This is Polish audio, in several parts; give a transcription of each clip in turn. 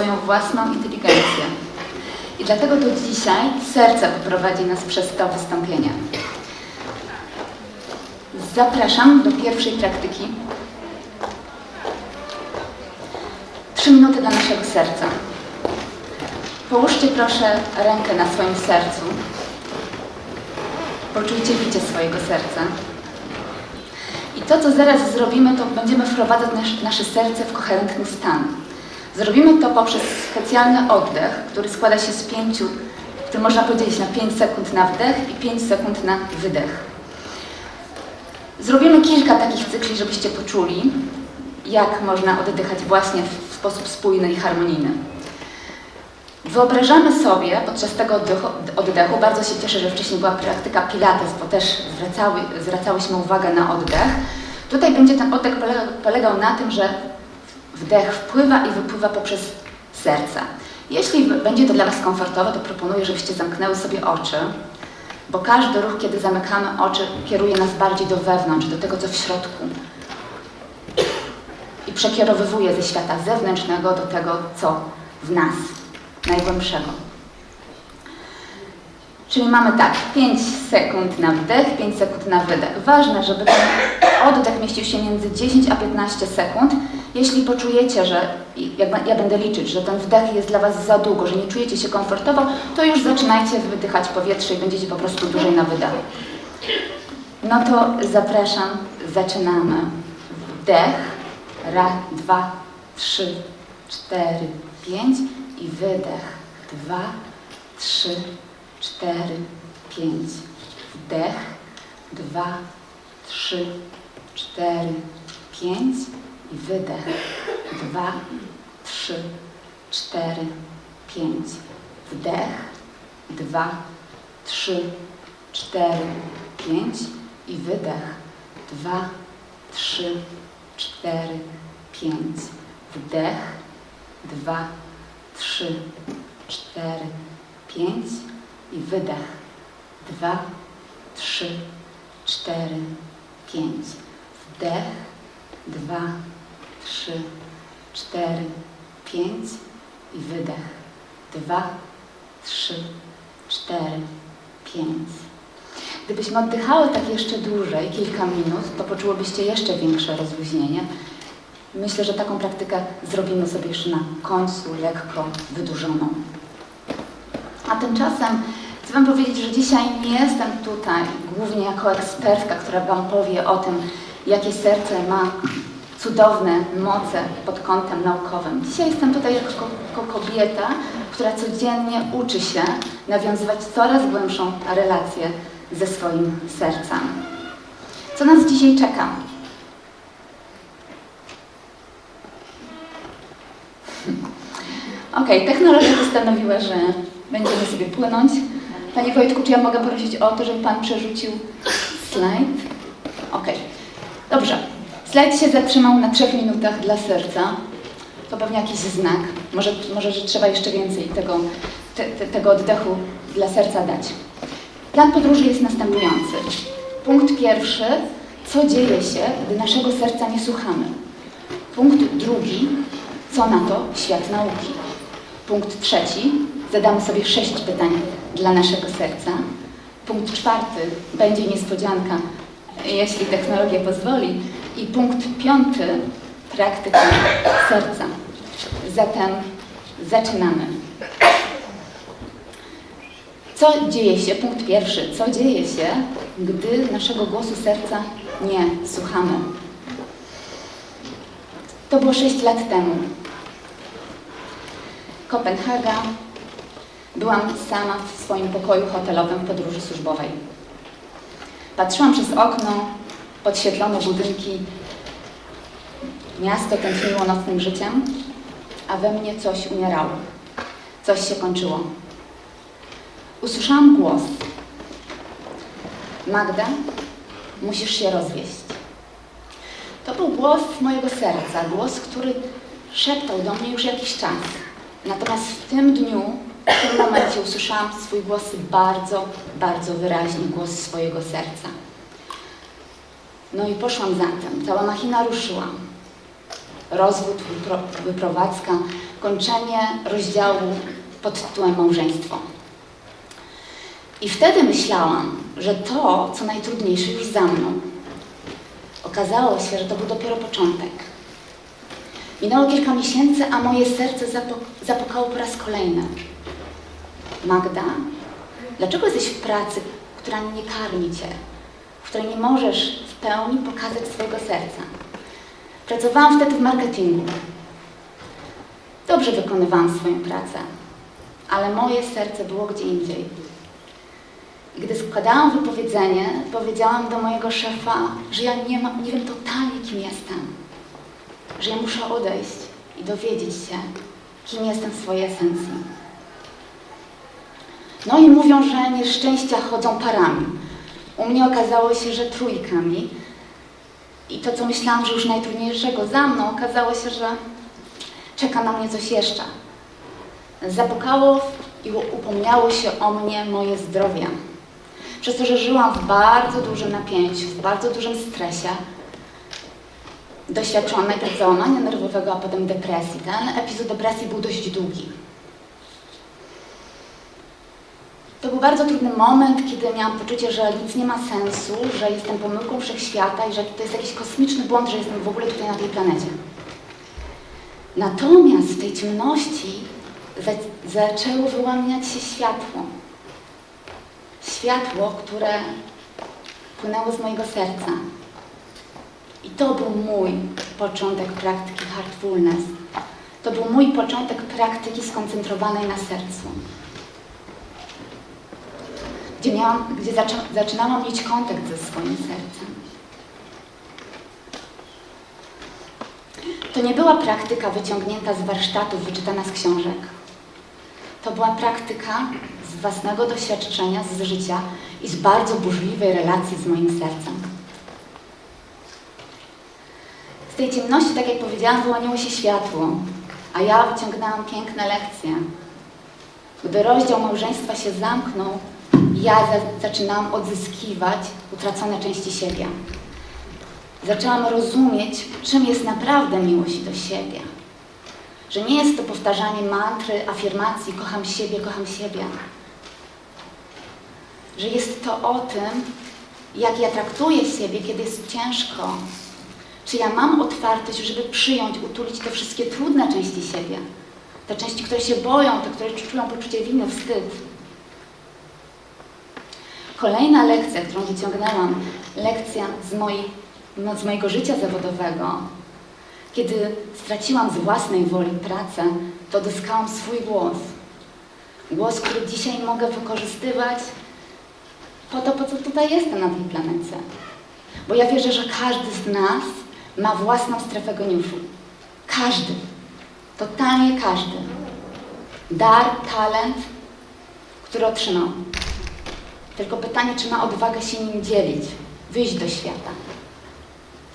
swoją własną inteligencję. I dlatego do dzisiaj serce poprowadzi nas przez to wystąpienie. Zapraszam do pierwszej praktyki. Trzy minuty dla naszego serca. Połóżcie proszę rękę na swoim sercu. Poczujcie bicie swojego serca. I to, co zaraz zrobimy, to będziemy wprowadzać nasz, nasze serce w koherentny stan. Zrobimy to poprzez specjalny oddech, który składa się z pięciu, który można podzielić na 5 sekund na wdech i 5 sekund na wydech. Zrobimy kilka takich cykli, żebyście poczuli, jak można oddychać właśnie w sposób spójny i harmonijny. Wyobrażamy sobie podczas tego oddechu, oddechu, bardzo się cieszę, że wcześniej była praktyka Pilates, bo też zwracały, zwracałyśmy uwagę na oddech. Tutaj będzie ten oddech polegał, polegał na tym, że wdech wpływa i wypływa poprzez serce. Jeśli będzie to dla Was komfortowe, to proponuję, żebyście zamknęły sobie oczy, bo każdy ruch, kiedy zamykamy oczy, kieruje nas bardziej do wewnątrz, do tego, co w środku. I przekierowywuje ze świata zewnętrznego do tego, co w nas, najgłębszego. Czyli mamy tak, 5 sekund na wdech, 5 sekund na wydech. Ważne, żeby ten oddech mieścił się między 10 a 15 sekund. Jeśli poczujecie, że jak ja będę liczyć, że ten wdech jest dla Was za długo, że nie czujecie się komfortowo, to już zaczynajcie wydychać powietrze i będziecie po prostu dłużej na wydechu. No to zapraszam, zaczynamy. Wdech, raz, dwa, trzy, cztery, pięć i wydech. Dwa, trzy, cztery, pięć. Wdech, dwa, trzy, cztery, pięć i wydech. Dwa, trzy, cztery, pięć. Wdech, dwa, trzy, cztery, pięć i wydech. Dwa, trzy, cztery, pięć. Wdech, dwa, trzy, cztery, pięć i wydech. Dwa, trzy, cztery, pięć. Wdech, dwa, trzy, cztery, pięć i wydech. Dwa, trzy, cztery, pięć. Gdybyśmy oddychały tak jeszcze dłużej, kilka minut, to poczułybyście jeszcze większe rozluźnienie. Myślę, że taką praktykę zrobimy sobie jeszcze na końcu, lekko wydłużoną. A tymczasem chcę Wam powiedzieć, że dzisiaj nie jestem tutaj głównie jako ekspertka, która Wam powie o tym, jakie serce ma cudowne moce pod kątem naukowym. Dzisiaj jestem tutaj jako, kobieta, która codziennie uczy się nawiązywać coraz głębszą relację ze swoim sercem. Co nas dzisiaj czeka? Ok, technologia postanowiła, że będziemy sobie płynąć. Panie Wojtku, czy ja mogę prosić o to, żeby Pan przerzucił slajd? Ok, dobrze. Slajd się zatrzymał na trzech minutach dla serca. To pewnie jakiś znak. Może, może że trzeba jeszcze więcej tego, te, te, tego oddechu dla serca dać. Plan podróży jest następujący. Punkt pierwszy. Co dzieje się, gdy naszego serca nie słuchamy? Punkt drugi. Co na to świat nauki? Punkt trzeci. Zadamy sobie sześć pytań dla naszego serca. Punkt czwarty. Będzie niespodzianka, jeśli technologia pozwoli. I punkt piąty. Praktyka serca. Zatem zaczynamy. Co dzieje się, punkt pierwszy, co dzieje się, gdy naszego głosu serca nie słuchamy? To było 6 lat temu. Kopenhaga. Byłam sama w swoim pokoju hotelowym podróży służbowej. Patrzyłam przez okno, podświetlono budynki. Miasto tętniło nocnym życiem, a we mnie coś umierało. Coś się kończyło. Usłyszałam głos. Magda, musisz się rozwieść. To był głos mojego serca, głos, który szeptał do mnie już jakiś czas. Natomiast w tym dniu, w tym momencie usłyszałam swój głos bardzo, bardzo wyraźnie, głos swojego serca. No i poszłam za tym. Cała machina ruszyła. Rozwód, wypro- wyprowadzka, kończenie rozdziału pod tytułem małżeństwo. I wtedy myślałam, że to, co najtrudniejsze, już za mną. Okazało się, że to był dopiero początek. Minęło kilka miesięcy, a moje serce zapukało po raz kolejny. Magda, dlaczego jesteś w pracy, która nie karmi cię, w której nie możesz w pełni pokazać swojego serca? Pracowałam wtedy w marketingu. Dobrze wykonywałam swoją pracę, ale moje serce było gdzie indziej. I gdy składałam wypowiedzenie, powiedziałam do mojego szefa, że ja nie, ma, nie wiem totalnie, kim jestem. Że ja muszę odejść i dowiedzieć się, kim jestem w swojej esencji. No i mówią, że nieszczęścia chodzą parami. U mnie okazało się, że trójkami. I to, co myślałam, że już najtrudniejszego za mną, okazało się, że czeka na mnie coś jeszcze. Zapukało i upomniało się o mnie moje zdrowie. Przez to, że żyłam w bardzo dużym napięciu, w bardzo dużym stresie, doświadczyłam najpierw załamania nerwowego, a potem depresji. Ten epizod depresji był dość długi. To był bardzo trudny moment, kiedy miałam poczucie, że nic nie ma sensu, że jestem pomyłką wszechświata i że to jest jakiś kosmiczny błąd, że jestem w ogóle tutaj na tej planecie. Natomiast w tej ciemności za- zaczęło wyłaniać się światło. Światło, które płynęło z mojego serca. I to był mój początek praktyki Heartfulness. To był mój początek praktyki skoncentrowanej na sercu. Gdzie, miałam, gdzie zaczynałam mieć kontakt ze swoim sercem. To nie była praktyka wyciągnięta z warsztatów, wyczytana z książek. To była praktyka z własnego doświadczenia, z życia i z bardzo burzliwej relacji z moim sercem. Z tej ciemności, tak jak powiedziałam, wyłoniło się światło, a ja wyciągnęłam piękne lekcje. Gdy rozdział małżeństwa się zamknął, ja za zaczynałam odzyskiwać utracone części siebie. Zaczęłam rozumieć, czym jest naprawdę miłość do siebie. Że nie jest to powtarzanie mantry, afirmacji, kocham siebie, kocham siebie. Że jest to o tym, jak ja traktuję siebie, kiedy jest ciężko. Czy ja mam otwartość, żeby przyjąć, utulić te wszystkie trudne części siebie. Te części, które się boją, te, które czują poczucie winy, wstyd. Kolejna lekcja, którą wyciągnęłam, lekcja z, mojej, no, z mojego życia zawodowego, kiedy straciłam z własnej woli pracę, to odzyskałam swój głos. Głos, który dzisiaj mogę wykorzystywać po to, po co tutaj jestem na tej planecie. Bo ja wierzę, że każdy z nas ma własną strefę geniuszu. Każdy. Totalnie każdy. Dar, talent, który otrzymał. Tylko pytanie, czy ma odwagę się nim dzielić, wyjść do świata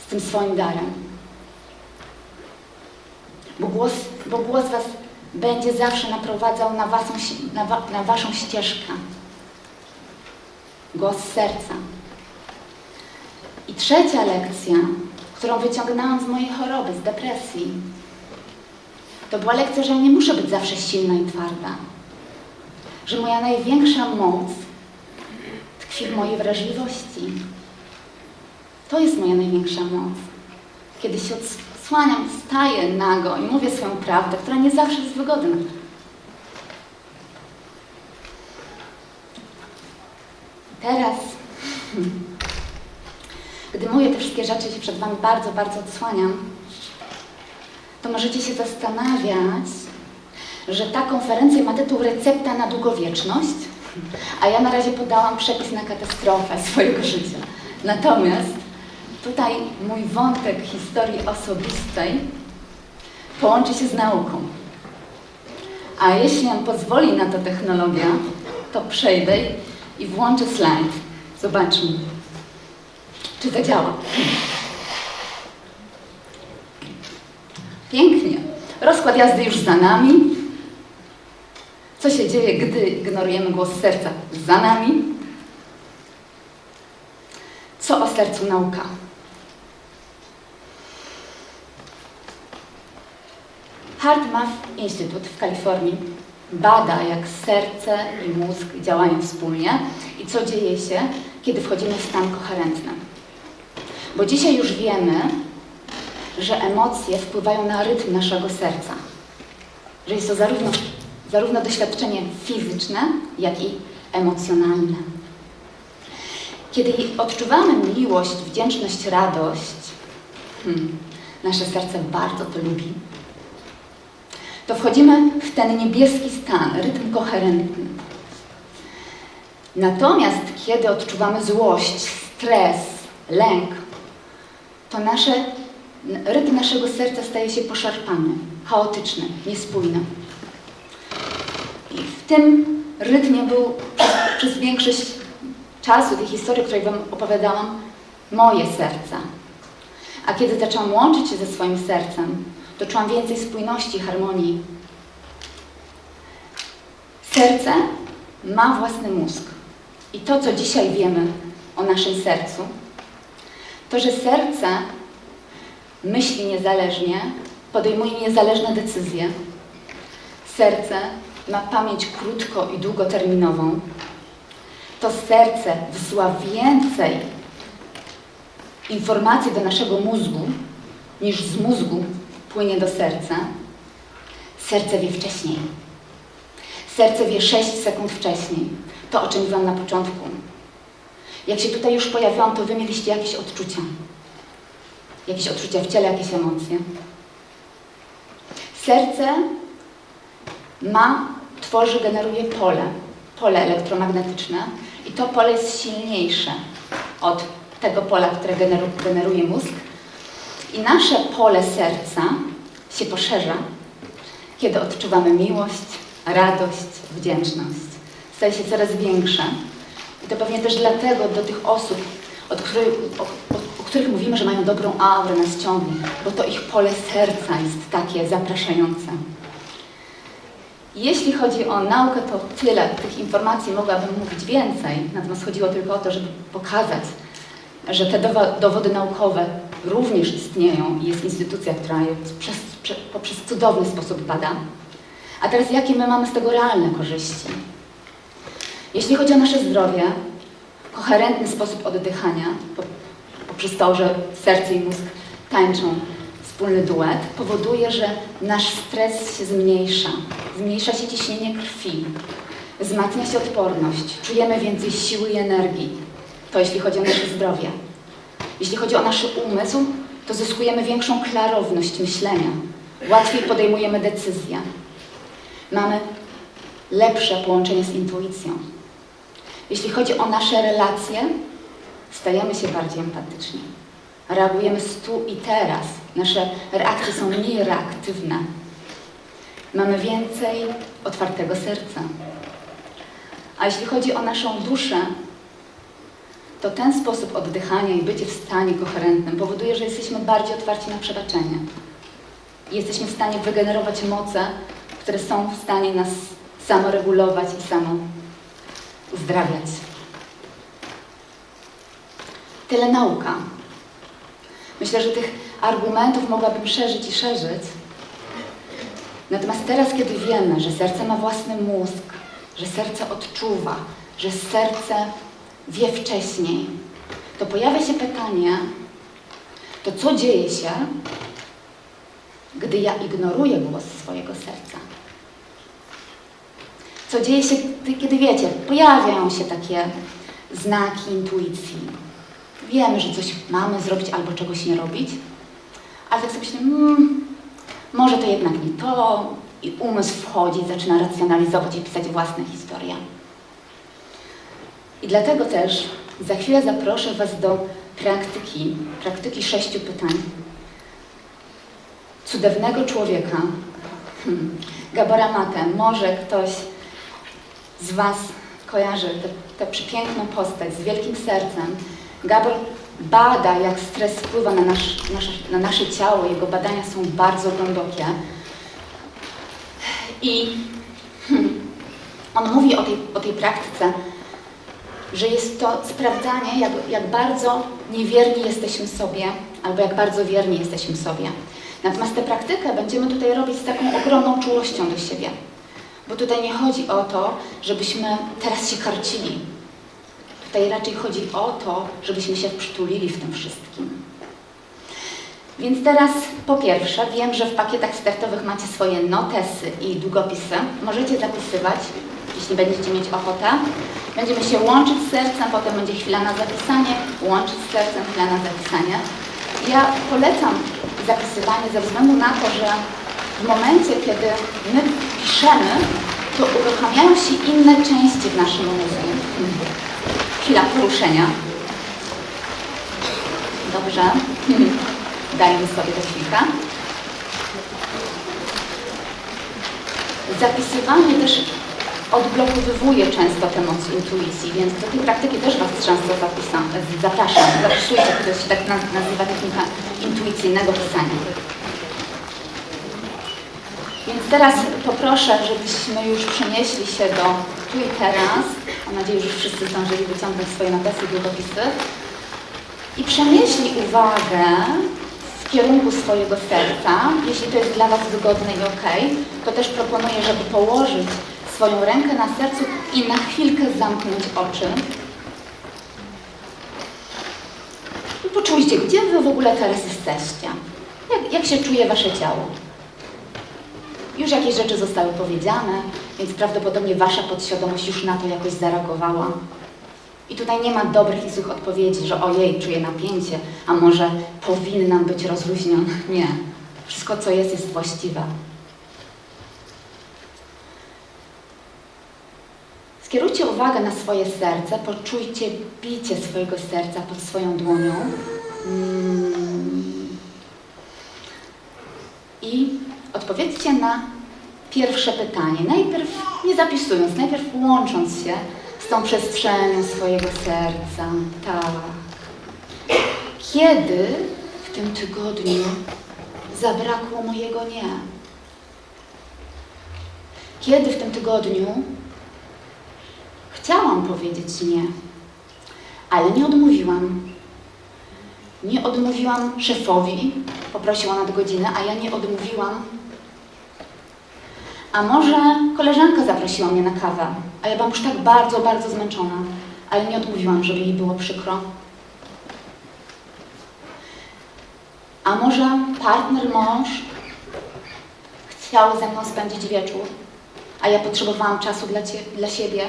z tym swoim darem. Bo głos, bo głos Was będzie zawsze naprowadzał na, waszą, na, wa, na Waszą ścieżkę. Głos serca. I trzecia lekcja, którą wyciągnęłam z mojej choroby, z depresji, to była lekcja, że nie muszę być zawsze silna i twarda. Że moja największa moc tkwi w mojej wrażliwości. To jest moja największa moc. Kiedy się odsłaniam, staję nago i mówię swoją prawdę, która nie zawsze jest wygodna. Teraz, gdy mówię te wszystkie rzeczy się przed Wami bardzo, bardzo odsłaniam, to możecie się zastanawiać, że ta konferencja ma tytuł Recepta na długowieczność, a ja na razie podałam przepis na katastrofę swojego życia. Natomiast tutaj mój wątek historii osobistej połączy się z nauką. A jeśli nam pozwoli na to technologia, to przejdę i włączę slajd. Zobaczmy, czy to działa. Pięknie. Rozkład jazdy już za nami. Co się dzieje, gdy ignorujemy głos serca za nami? Co o sercu nauka? HeartMath Institute w Kalifornii bada, jak serce i mózg działają wspólnie i co dzieje się, kiedy wchodzimy w stan koherentny. Bo dzisiaj już wiemy, że emocje wpływają na rytm naszego serca. Że jest to zarówno zarówno doświadczenie fizyczne, jak i emocjonalne. Kiedy odczuwamy miłość, wdzięczność, radość, hmm, nasze serce bardzo to lubi, to wchodzimy w ten niebieski stan, rytm koherentny. Natomiast kiedy odczuwamy złość, stres, lęk, to nasze, rytm naszego serca staje się poszarpany, chaotyczny, niespójny. I w tym rytmie był przez, większość czasu tej historii, o której Wam opowiadałam, moje serce. A kiedy zaczęłam łączyć się ze swoim sercem, to czułam więcej spójności, harmonii. Serce ma własny mózg. I to, co dzisiaj wiemy o naszym sercu, to, że serce myśli niezależnie, podejmuje niezależne decyzje. Serce ma pamięć krótko i długoterminową. To serce wysyła więcej informacji do naszego mózgu, niż z mózgu płynie do serca. Serce wie wcześniej. Serce wie 6 sekund wcześniej. To, o czym mówiłam na początku. Jak się tutaj już pojawiłam, to wy mieliście jakieś odczucia. Jakieś odczucia w ciele, jakieś emocje. Serce ma, tworzy, generuje pole. Pole elektromagnetyczne. I to pole jest silniejsze od tego pola, które generu, generuje mózg. I nasze pole serca się poszerza, kiedy odczuwamy miłość, radość, wdzięczność. Staje się coraz większe. I to pewnie też dlatego do tych osób, od których, o, o, o których mówimy, że mają dobrą aurę, nas ciągnie, bo to ich pole serca jest takie zapraszające. Jeśli chodzi o naukę, to tyle. Tych informacji mogłabym mówić więcej, natomiast chodziło tylko o to, żeby pokazać, że te dowody naukowe również istnieją i jest instytucja, która je przez, przez, poprzez cudowny sposób bada. A teraz jakie my mamy z tego realne korzyści? Jeśli chodzi o nasze zdrowie, koherentny sposób oddychania, poprzez to, że serce i mózg tańczą wspólny duet, powoduje, że nasz stres się zmniejsza. Zmniejsza się ciśnienie krwi, wzmacnia się odporność, czujemy więcej siły i energii. To jeśli chodzi o nasze zdrowie. Jeśli chodzi o nasz umysł, to zyskujemy większą klarowność myślenia. Łatwiej podejmujemy decyzje. Mamy lepsze połączenie z intuicją. Jeśli chodzi o nasze relacje, stajemy się bardziej empatyczni. Reagujemy tu i teraz. Nasze reakcje są mniej reaktywne. Mamy więcej otwartego serca. A jeśli chodzi o naszą duszę, to ten sposób oddychania i bycie w stanie koherentnym powoduje, że jesteśmy bardziej otwarci na przebaczenie. Jesteśmy w stanie wygenerować moce, które są w stanie nas samoregulować i samo uzdrawiać. Tyle nauka. Myślę, że tych argumentów mogłabym szerzyć i szerzyć. Natomiast teraz, kiedy wiemy, że serce ma własny mózg, że serce odczuwa, że serce wie wcześniej, to pojawia się pytanie, to co dzieje się, gdy ja ignoruję głos swojego serca? Co dzieje się, kiedy wiecie, pojawiają się takie znaki intuicji. Wiemy, że coś mamy zrobić albo czegoś nie robić, ale tak sobie myślę, hmm, może to jednak nie to, i umysł wchodzi, zaczyna racjonalizować i pisać własne historie. I dlatego też za chwilę zaproszę Was do praktyki, praktyki sześciu pytań. Cudownego człowieka, hmm. Gabora Mate. Może ktoś z Was kojarzy tę przepiękną postać z wielkim sercem. Gabor bada, jak stres wpływa na, nasz, nasze, na nasze ciało. Jego badania są bardzo głębokie. I hmm, on mówi o tej, o tej praktyce że jest to sprawdzanie, jak, jak bardzo niewierni jesteśmy sobie, albo jak bardzo wierni jesteśmy sobie. Natomiast tę praktykę będziemy tutaj robić z taką ogromną czułością do siebie. Bo tutaj nie chodzi o to, żebyśmy teraz się karcili. Tutaj raczej chodzi o to, żebyśmy się przytulili w tym wszystkim. Więc teraz po pierwsze, wiem, że w pakietach startowych macie swoje notesy i długopisy. Możecie zapisywać, jeśli będziecie mieć ochotę. Będziemy się łączyć z sercem, potem będzie chwila na zapisanie, łączyć z sercem, chwila na zapisanie. Ja polecam zapisywanie ze względu na to, że w momencie, kiedy my piszemy, to uruchamiają się inne części w naszym mózgu. Chwila poruszenia. Dobrze. Dajmy sobie tę chwilkę. Zapisywanie też odblokowywuje często tę moc intuicji, więc do tej praktyki też Was często zapisam, zapraszam. Zapisujcie, to się tak naz- nazywa technika intuicyjnego pisania. Więc teraz poproszę, żebyśmy już przenieśli się do tu i teraz. Mam nadzieję, że wszyscy zdążyli wyciągnąć swoje notesy i długopisy. I przenieśli uwagę w kierunku swojego serca. Jeśli to jest dla Was wygodne i ok, to też proponuję, żeby położyć swoją rękę na sercu i na chwilkę zamknąć oczy. I poczujcie, gdzie Wy w ogóle teraz jesteście. Jak, jak się czuje Wasze ciało? Już jakieś rzeczy zostały powiedziane, więc prawdopodobnie Wasza podświadomość już na to jakoś zareagowała. I tutaj nie ma dobrych i złych odpowiedzi, że ojej, czuję napięcie, a może powinnam być rozluźniona. Nie. Wszystko, co jest, jest właściwe. Skierujcie uwagę na swoje serce, poczujcie bicie swojego serca pod swoją dłonią. Mm. I odpowiedzcie na pierwsze pytanie. Najpierw nie zapisując, najpierw łącząc się z tą przestrzenią swojego serca. Tak. Kiedy w tym tygodniu zabrakło mojego nie? Kiedy w tym tygodniu chciałam powiedzieć nie, ale nie odmówiłam. Nie odmówiłam szefowi, poprosił o nadgodzinę, a ja nie odmówiłam. A może koleżanka zaprosiła mnie na kawę, a ja byłam już tak bardzo, bardzo zmęczona, ale nie odmówiłam, żeby jej było przykro. A może partner, mąż chciał ze mną spędzić wieczór, a ja potrzebowałam czasu dla, cie, dla siebie,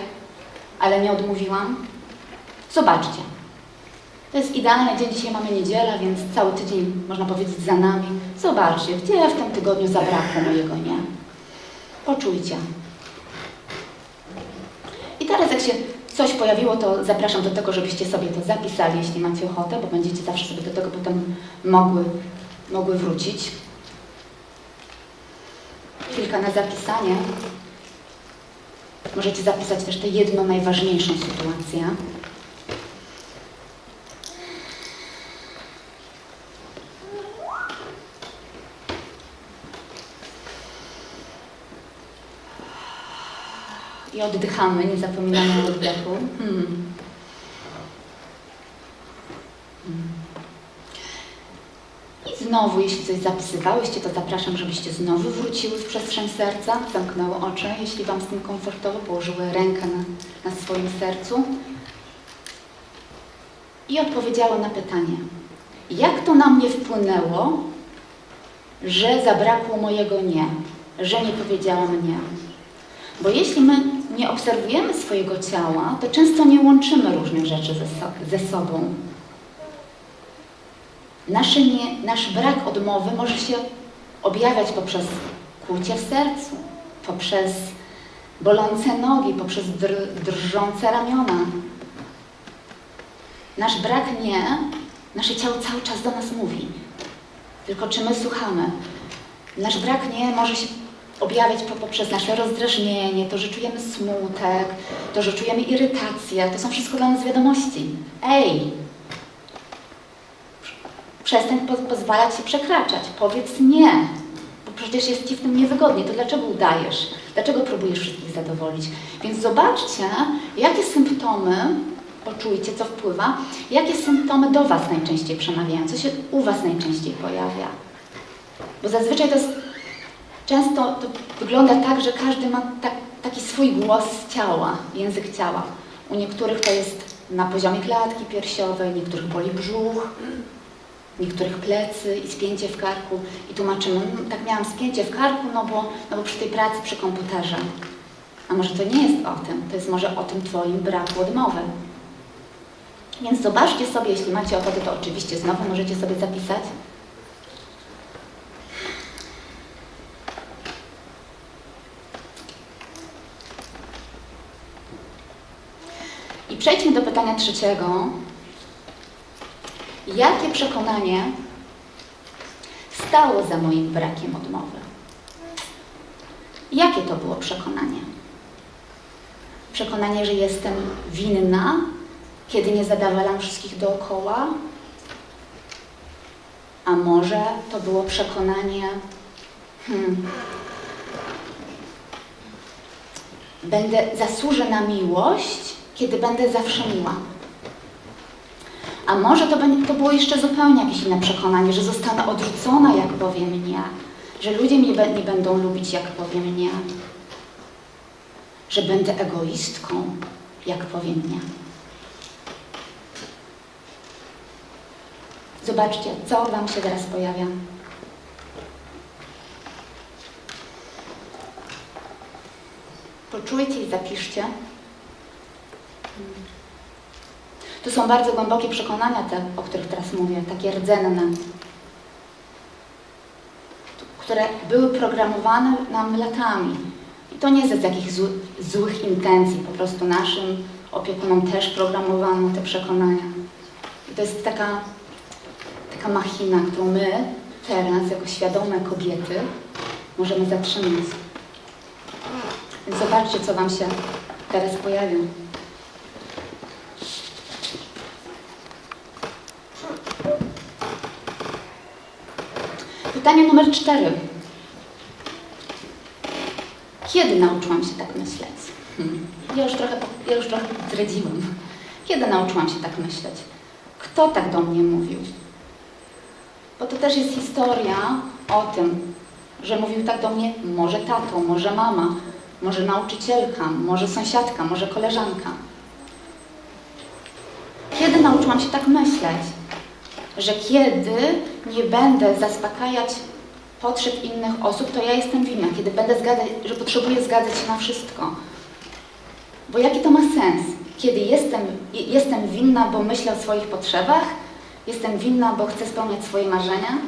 ale nie odmówiłam? Zobaczcie. To jest idealny dzień, dzisiaj mamy niedzielę, więc cały tydzień, można powiedzieć, za nami. Zobaczcie, gdzie w tym tygodniu zabrakło mojego nie. Poczujcie. I teraz jak się coś pojawiło, to zapraszam do tego, żebyście sobie to zapisali, jeśli macie ochotę, bo będziecie zawsze sobie do tego potem mogły, mogły wrócić. Chwilka na zapisanie. Możecie zapisać też tę jedną najważniejszą sytuację. I oddychamy, nie zapominamy o oddechu. Hmm. Hmm. I znowu, jeśli coś zapisywałyście, to zapraszam, żebyście znowu wróciły w przestrzeń serca, zamknęły oczy, jeśli Wam z tym komfortowo, położyły rękę na, na swoim sercu i odpowiedziały na pytanie, jak to na mnie wpłynęło, że zabrakło mojego nie, że nie powiedziałam nie. Bo jeśli my nie obserwujemy swojego ciała, to często nie łączymy różnych rzeczy ze, ze sobą. Nasze nie, nasz brak odmowy może się objawiać poprzez kłucie w sercu, poprzez bolące nogi, poprzez dr drżące ramiona. Nasz brak nie, nasze ciało cały czas do nas mówi. Tylko czy my słuchamy? Nasz brak nie może się objawiać poprzez nasze rozdrażnienie, to, że czujemy smutek, to, że czujemy irytację. To są wszystko dla nas wiadomości. Ej! Przestań po pozwalać się przekraczać. Powiedz nie. Bo przecież jest Ci w tym niewygodnie. To dlaczego udajesz? Dlaczego próbujesz wszystkich zadowolić? Więc zobaczcie, jakie symptomy, poczujcie, co wpływa, jakie symptomy do Was najczęściej przemawiają, co się u Was najczęściej pojawia. Bo zazwyczaj to jest, często to wygląda tak, że każdy ma tak, taki swój głos ciała, język ciała. U niektórych to jest na poziomie klatki piersiowej, niektórych boli brzuch, niektórych plecy i spięcie w karku. I tłumaczymy, "Mm, tak miałam spięcie w karku, no bo, no bo przy tej pracy przy komputerze. A może to nie jest o tym, to jest może o tym Twoim braku odmowy. Więc zobaczcie sobie, jeśli macie ochotę, to oczywiście znowu możecie sobie zapisać. I przejdźmy do pytania trzeciego. Jakie przekonanie stało za moim brakiem odmowy? Jakie to było przekonanie? Przekonanie, że jestem winna, kiedy nie zadawalam wszystkich dookoła? A może to było przekonanie, hmm, będę zasłużę na miłość, kiedy będę zawsze miła. A może to, to było jeszcze zupełnie jakieś inne przekonanie, że zostanę odrzucona, jak powiem nie, że ludzie mnie nie będą lubić, jak powiem nie, że będę egoistką, jak powiem nie. Zobaczcie, co Wam się teraz pojawia. Poczujcie i zapiszcie. To są bardzo głębokie przekonania te, o których teraz mówię, takie rdzenne, które były programowane nam latami. I to nie jest z jakichś zł, złych intencji, po prostu naszym opiekunom też programowano te przekonania. I to jest taka, taka machina, którą my teraz, jako świadome kobiety, możemy zatrzymać. Więc zobaczcie, co Wam się teraz pojawi. Pytanie numer cztery. Kiedy nauczyłam się tak myśleć? Ja, już trochę, ja już trochę zdradziłam. Kiedy nauczyłam się tak myśleć? Kto tak do mnie mówił? Bo to też jest historia o tym, że mówił tak do mnie może tato, może mama, może nauczycielka, może sąsiadka, może koleżanka. Kiedy nauczyłam się tak myśleć? Że kiedy nie będę zaspokajać potrzeb innych osób, to ja jestem winna. Kiedy będę zgadzać, że potrzebuję zgadzać się na wszystko. Bo jaki to ma sens? Kiedy jestem, jestem winna, bo myślę o swoich potrzebach? Jestem winna, bo chcę spełniać swoje marzenia?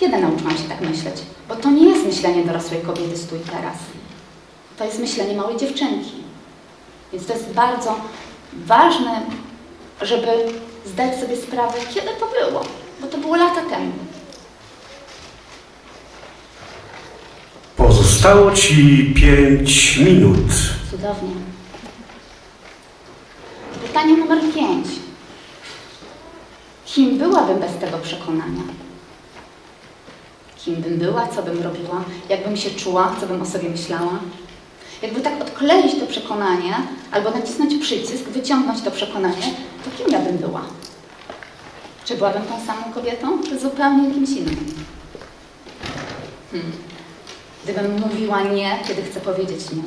Kiedy nauczyłam się tak myśleć? Bo to nie jest myślenie dorosłej kobiety stój teraz. To jest myślenie małej dziewczynki. Więc to jest bardzo ważne, żeby zdać sobie sprawę, kiedy to było. Bo to było lata temu. Pozostało Ci pięć minut. Cudownie. Pytanie numer pięć. Kim byłabym bez tego przekonania? Kim bym była, co bym robiła, jak bym się czuła, co bym o sobie myślała? Jakby tak odkleić to przekonanie, albo nacisnąć przycisk, wyciągnąć to przekonanie, to kim ja bym była? Czy byłabym tą samą kobietą, zupełnie kimś innym? Hmm. Gdybym mówiła nie, kiedy chcę powiedzieć nie.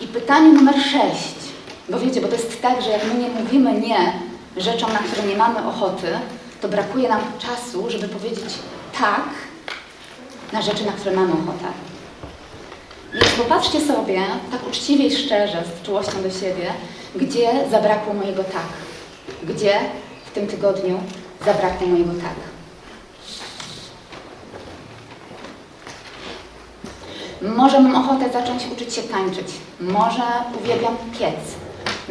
I pytanie numer sześć. Bo wiecie, bo to jest tak, że jak my nie mówimy nie rzeczom, na które nie mamy ochoty, to brakuje nam czasu, żeby powiedzieć tak na rzeczy, na które mamy ochotę. Więc popatrzcie sobie tak uczciwie i szczerze, z czułością do siebie, gdzie zabrakło mojego tak. Gdzie w tym tygodniu zabrakło mojego tak. Może mam ochotę zacząć uczyć się tańczyć. Może uwielbiam piec.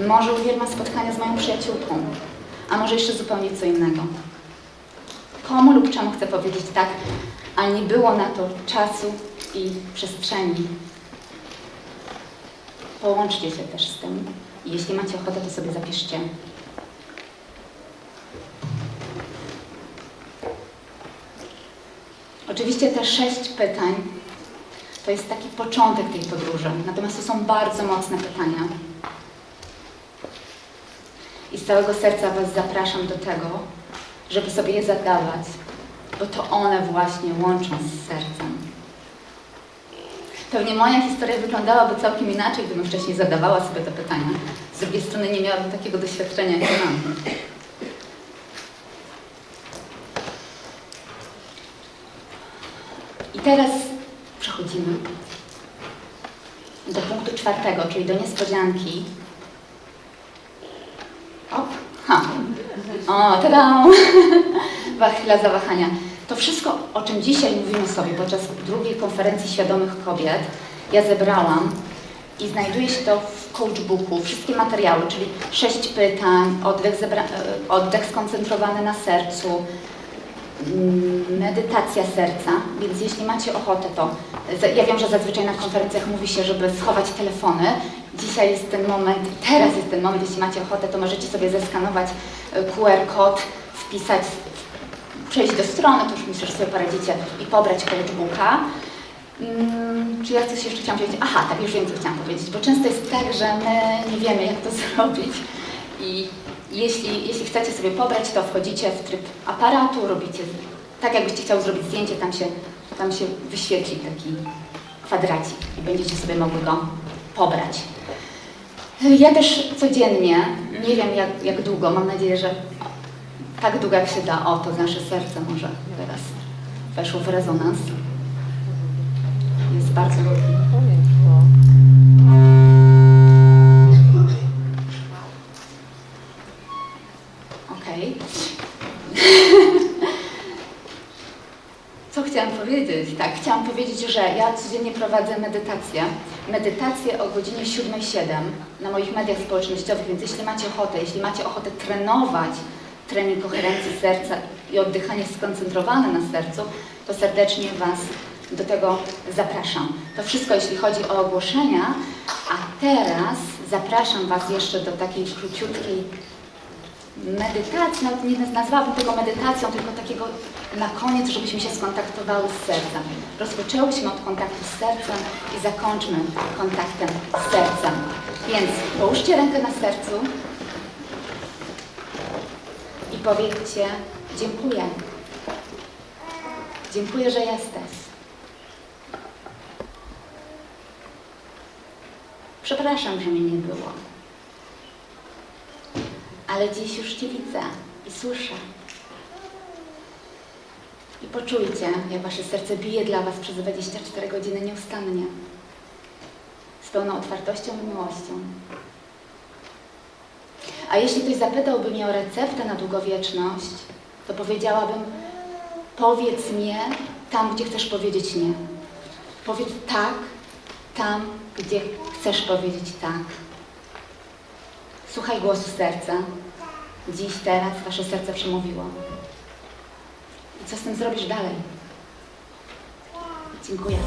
Może uwielbiam spotkania z moją przyjaciółką. A może jeszcze zupełnie co innego. Komu lub czemu chcę powiedzieć tak, a nie było na to czasu i przestrzeni. Połączcie się też z tym. Jeśli macie ochotę, to sobie zapiszcie. Oczywiście te sześć pytań to jest taki początek tej podróży, natomiast to są bardzo mocne pytania. I z całego serca Was zapraszam do tego, żeby sobie je zadawać, bo to one właśnie łączą z sercem. Pewnie moja historia wyglądałaby całkiem inaczej, gdybym wcześniej zadawała sobie te pytania. Z drugiej strony nie miałabym takiego doświadczenia, jak mam. I teraz przechodzimy do punktu czwartego, czyli do niespodzianki. Op, ha. O, tada! Chwila zawahania. To wszystko, o czym dzisiaj mówimy sobie podczas drugiej konferencji świadomych kobiet, ja zebrałam i znajduje się to w coachbooku, wszystkie materiały, czyli sześć pytań, oddech, zebra- e, oddech skoncentrowany na sercu, medytacja serca, więc jeśli macie ochotę, to ja wiem, że zazwyczaj na konferencjach mówi się, żeby schować telefony. Dzisiaj jest ten moment, teraz jest ten moment, jeśli macie ochotę, to możecie sobie zeskanować e, QR kod, wpisać, przejść do strony, to już myślę, że sobie poradzicie i pobrać coachbooka. Mm, Czy ja coś jeszcze chciałam powiedzieć? Aha, tak, już co chciałam powiedzieć, bo często jest tak, że my nie wiemy, jak to zrobić. I jeśli, jeśli chcecie sobie pobrać, to wchodzicie w tryb aparatu, robicie tak, jakbyście chciał zrobić zdjęcie, tam się, tam się wyświetli taki kwadracik i będziecie sobie mogli go pobrać. Ja też codziennie, nie wiem jak, jak długo, mam nadzieję, że tak długo jak się da, o to nasze serce może teraz weszło w rezonans. Jest bardzo Co chciałam powiedzieć? Tak, chciałam powiedzieć, że ja codziennie prowadzę medytację. Medytację o godzinie 7-7 na moich mediach społecznościowych, więc jeśli macie ochotę, jeśli macie ochotę trenować trening koherencji serca i oddychanie skoncentrowane na sercu, to serdecznie Was do tego zapraszam. To wszystko, jeśli chodzi o ogłoszenia, a teraz zapraszam Was jeszcze do takiej króciutkiej medytacji, nawet nie nazwałabym tego medytacją, tylko takiego na koniec, żebyśmy się skontaktowały z sercem. Rozpoczęłyśmy od kontaktu z sercem i zakończmy kontaktem z sercem. Więc połóżcie rękę na sercu i powiedzcie dziękuję. Dziękuję, że jesteś. Przepraszam, że mnie nie było ale dziś już Cię widzę i słyszę. I poczujcie, jak Wasze serce bije dla Was przez 24 godziny nieustannie, z pełną otwartością i miłością. A jeśli ktoś zapytałby mnie o receptę na długowieczność, to powiedziałabym, powiedz nie tam, gdzie chcesz powiedzieć nie. Powiedz tak tam, gdzie chcesz powiedzieć tak. Słuchaj głosu serca. Dziś, teraz Wasze serce przemówiło. I co z tym zrobisz dalej? Dziękuję.